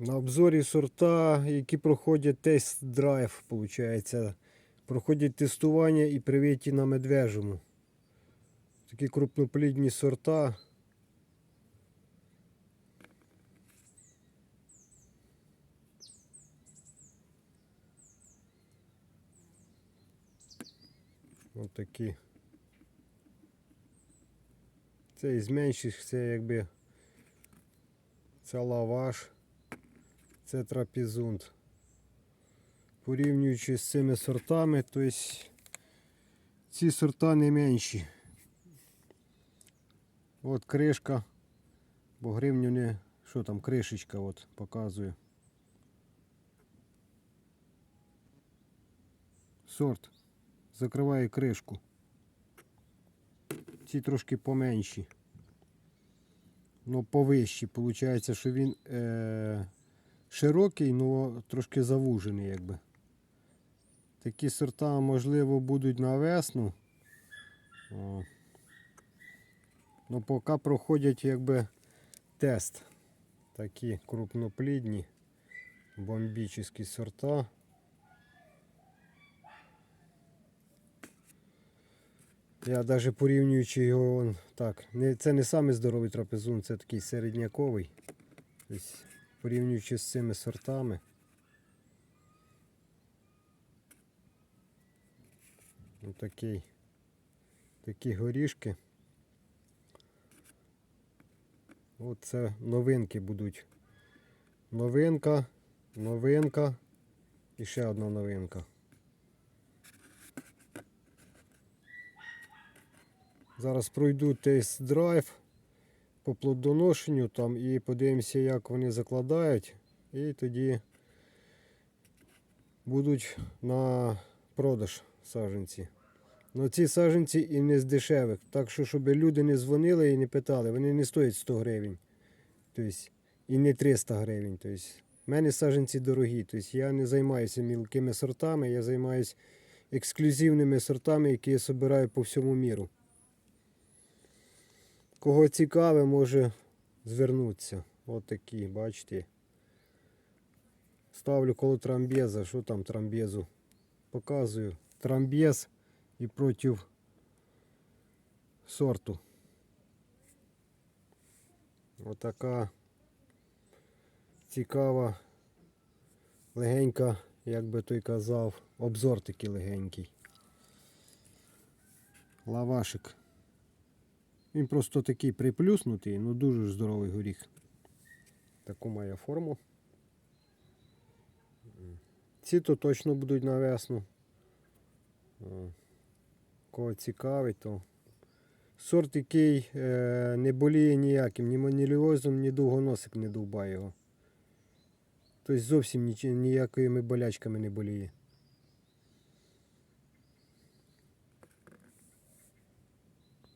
На обзорі сорта, які проходять тест-драйв, виходить. Проходять тестування і привіті на медвежому. Такі крупноплідні сорта. Ось такі. Це із менших, це якби це лаваш, це трапезунт. Порівнюючи з цими сортами, то ці сорта не менші. От кришка, бо гривню не. Що там, кришечка от показую. Сорт. Закриває кришку. Ці трошки поменші. Ну, повищі. Получається, що він е- широкий, але трошки завужений, якби. Такі сорта, можливо, будуть на весну. О. Ну, поки проходять якби тест. Такі крупноплідні, бомбічні сорта. Я навіть порівнюючи його, так, не, це не самий здоровий трапезун, це такий середняковий. Тобто, порівнюючи з цими сортами. Ось такий, такі горішки. От це новинки будуть. Новинка, новинка і ще одна новинка. Зараз пройду тест-драйв по плодоношенню там і подивимося, як вони закладають. І тоді будуть на продаж саджанці. Ну ці саджанці і не з дешевих. Так що, щоб люди не дзвонили і не питали, вони не стоять 100 гривень. Тобто, і не 300 гривень. Тобто, в мене саджанці дорогі. Тобто, я не займаюся мілкими сортами, я займаюся ексклюзивними сортами, які я збираю по всьому міру. Кого цікаве, може звернутися. От такі, бачите. Ставлю коло трамбеза. Що там трамбезу? Показую. Трамбез і проти сорту. Отака цікава, легенька, як би той казав, обзор такий легенький. Лавашик. Він просто такий приплюснутий, ну дуже ж здоровий горіх. Таку має форму. Ці то точно будуть на весну. О, Кого цікавить, то сорт, який е, не боліє ніяким, ні маніліозом, ні довгоносик не довбає його. Тобто зовсім ніякими болячками не боліє.